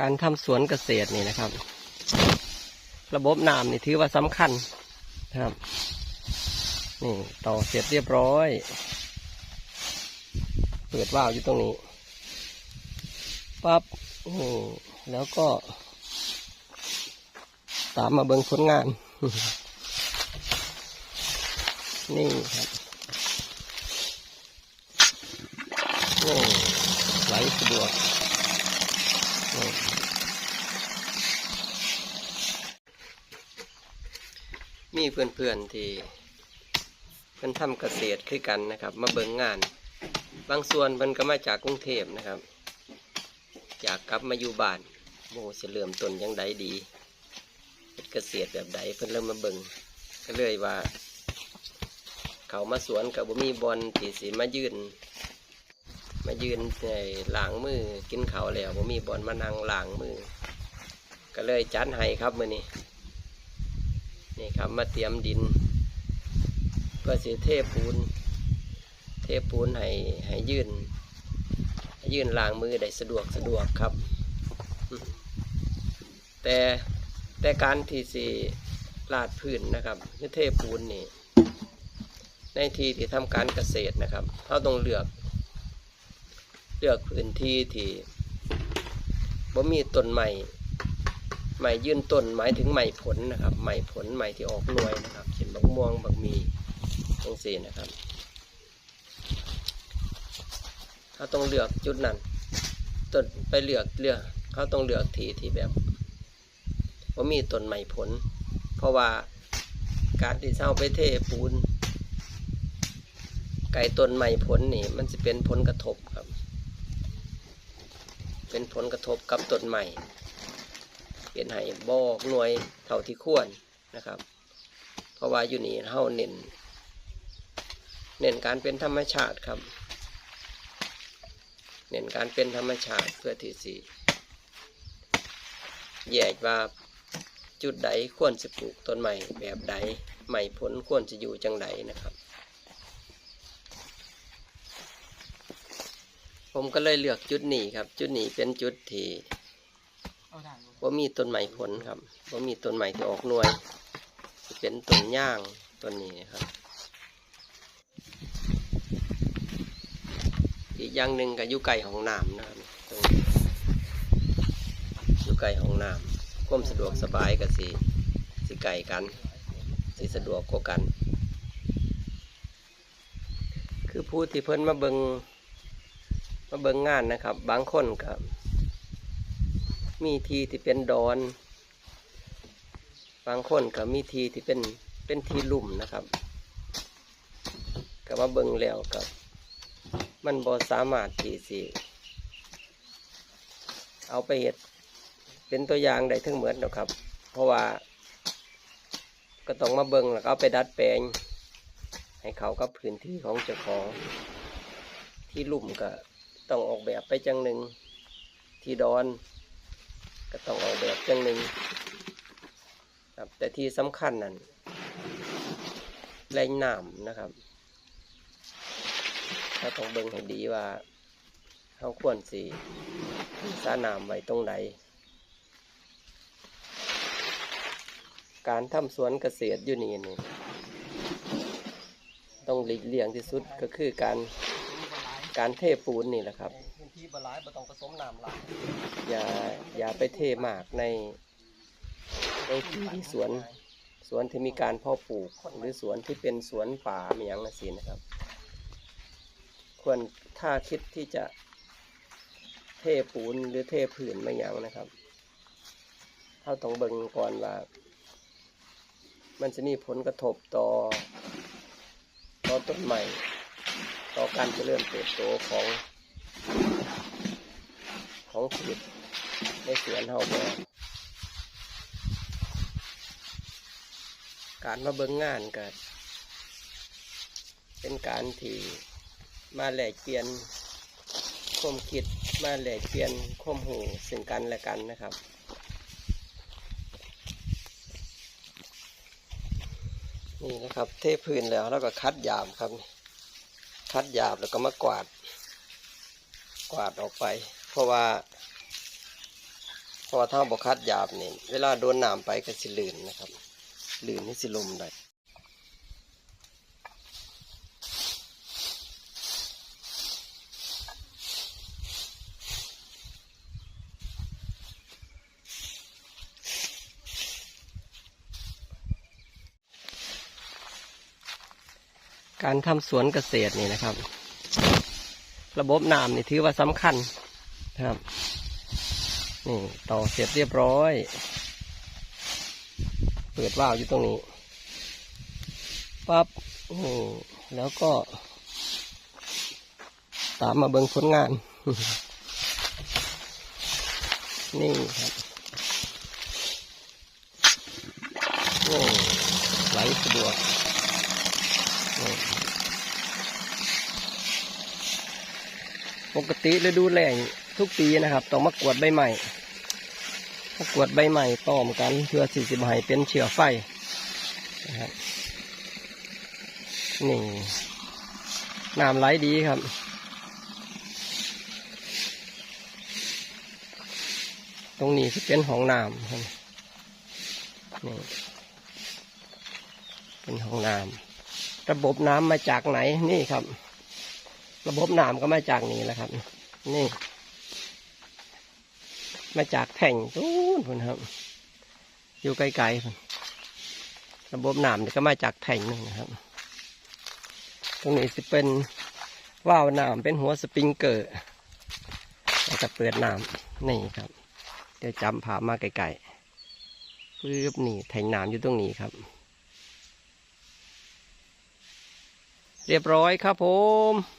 การทำสวนเกษตรนี่นะครับ ระบบน้ำนี่ถือว่าสำคัญนะครับ นี่ต่อเสร็จเรียบร้อย เปิดว่าวอยู่ตรงนี้ปั๊บแล้วก็ ตามมาเบิ่งผลงาน นี่ครับนี่ไหลสะดวก มีเพื่อนๆที่เพิ่อนทำเกษตรคือกันนะครับ มาเบิ่งงาน บางส่วนเพิ่นก็มาจากกรุงเทพนะครับอยากกลับมาอยู่บ้านโมจะเริ่มตนยังไดดีเฮ็ดเกษตรแบบใดเพิ่นเริ่มมาเบิ่งก็เลยว่า เขามาสวนกับบ่มีบอลที่สิมายืนมายืนในล้างมือกินเขาแล้วบ่มีบอลมานั่งหล้างมือ ก็เลยจัดให้ครับมือนี้ นี่ครับมาเตรียมดิน เพื่อสิเทปูน เทปูนให้ให้ยืนยื่นล้างมือได้สะดวกสะดวกครับ แต่แต่การที่สิลาดพื้นนะครับเทปูนนี่ในที่ที่ทำการเกษตรนะครับเราต้องเลือก เลือกพื้นที่ที่บ่มีต้นใหม่ ใหม่ยื่นต้นหมายถึงใหม่ผลนะครับ ใหม่ผลใหม่ที่ออกหน่วยนะครับเช่นบักม่วงบักมีจังซี่นะครับเขาต้องเลือกจุดนั้นต้นไปเลือกเลือกเขาต้องเลือกที่ที่แบบว่ามีต้นใหม่ผล เพราะว่าการที่เช่าไปเทปูน ไก่ต้นใหม่ผลนี่ มันจะเป็นผลกระทบครับ เป็นผลกระทบกับต้นใหม่ ห็นให้บอกหน่วยเท่าที่ควรนะครับ เพราะว่าอยู่นี่เฮาเน้นเน้นการเป็นธรรมชาติครับ เน้นการเป็นธรรมชาติเพื่อที่สิแยกว่าจุดใดควรจะปลูกต้นใหม่แบบใดใหม่ผลควรจะอยู่จังใดนะครับ ผมก็เลยเลือกจุดนี้ครับ จุดนี้เป็นจุดที่ ว่ามีต้นไม้ผลครับว่ามีต้นไม้ที่ออกหน่วยเป็นต้นย่างต้นนี้ครับ อีกอย่างหนึ่งก็อยู่ไก่ของน้ำนะครับตรงนี้อยู่ไก่ของน้ำความสะดวกสบายกับสีสีไก่กันสีสะดวกกว่ากัน คือผู้ที่เพิ่นมาเบิงมาเบิงงานนะครับ บางคนก็ มีทีที่เป็นดอน บางคนก็มีทีที่เป็นเป็นทีลุ่มนะครับก็มาเบิ่งแล้วกับ มันบ่สามารถที่สิเอาไปเห็ดเป็นตัวอย่างได้ทั้งเหมือนหรอกครับ เพราะว่า ก็ต้องมาเบิ่งแล้วก็เอาไปดัดแปลง ให้เขากับพื้นที่ของเจ้าของที่ลุ่มก็ต้องออกแบบไปจังหนึ่งที่ดอน ก็ต้องออกแบบจังหนึ่งครับแต่ที่สำคัญนั่นแรงน้ำนะครับถ้าต้องเบิ่งให้ดีว่าเขาควรสีสาน้ำไว้ตรงไหนการทำสวนเกษตรอยู่นี่นี่ต้องหลีกเลี่ยงที่สุดก็คือการการเทปูนนี่แหละครับ ทีบหลายบ่ต้องผสมน้ำหลายอย่าอย่าไปเทมากในในที่ที่สวนสวนที่มีการเพาะปลูก หรือสวนที่เป็นสวนป่ามีอย่างนั้นสินะครับ ควรถ้าคิดที่จะเทปูนหรือเทผืนไม่ย่างนะครับเราต้องเบิ่งก่อนว่า มันจะมีผลกระทบต่อต่อต้นใหม่ ต่อการเจริญเติบโตของ ของพืชในสวนเฮาบ่การมาเบิ่งงานก็เป็นการที่มาแลกเปลี่ยนความคิดมาแลกเปลี่ยนความหูซึ่งกันและกันนะครับนี่นะครับ เทพื้นแล้วแล้วก็คัดหยามครับ คัดหยาบแล้วก็มากวาด กวาดออกไป เพราะว่าเพราะว่าถ้าบกคัดหยาบเนี่ยเวลาโดนน้ำไปก็สิลื่นนะครับลื่นนี่สิลมได้การทำสวนเกษตรนี่นะครับ ระบบน้ำนี่ถือว่าสำคัญ ครับนี่ต่อเสร็จเรียบร้อย เปิดว่าวอยู่ตรงนี้ปั๊บแล้วก็ ตามมาเบิ่งผลงาน นี่ครับนี่ไหลสะดวกปกติฤดูแล้ง ทุกปีนะครับต้องมากวดใบใหม่มากวดใบใหม่ต้อมกันเพื่อสี่สิบให้เป็นเชื้อไฟนะครับนี่น้ำไหลดีครับตรงนี้จะเป็นห้องน้ำครับนี่เป็นห้องน้ำระบบน้ำมาจากไหนนี่ครับ ระบบน้ำก็มาจากนี่แหละครับ นี่ มาจากแท่งนู้นพุ่นครับ อยู่ไกลๆพุ่นระบบน้ำนี่ก็มาจากแท่งนึงนะครับ ตรงนี้จะเป็นว่าวน้ำเป็นหัวสปริงเกอร์จะเปิดน้ำนี่ครับ เดี๋ยวจำภามาไกลๆปึ๊บนี่แท่งน้ำอยู่ตรงนี้ครับ เรียบร้อยครับผม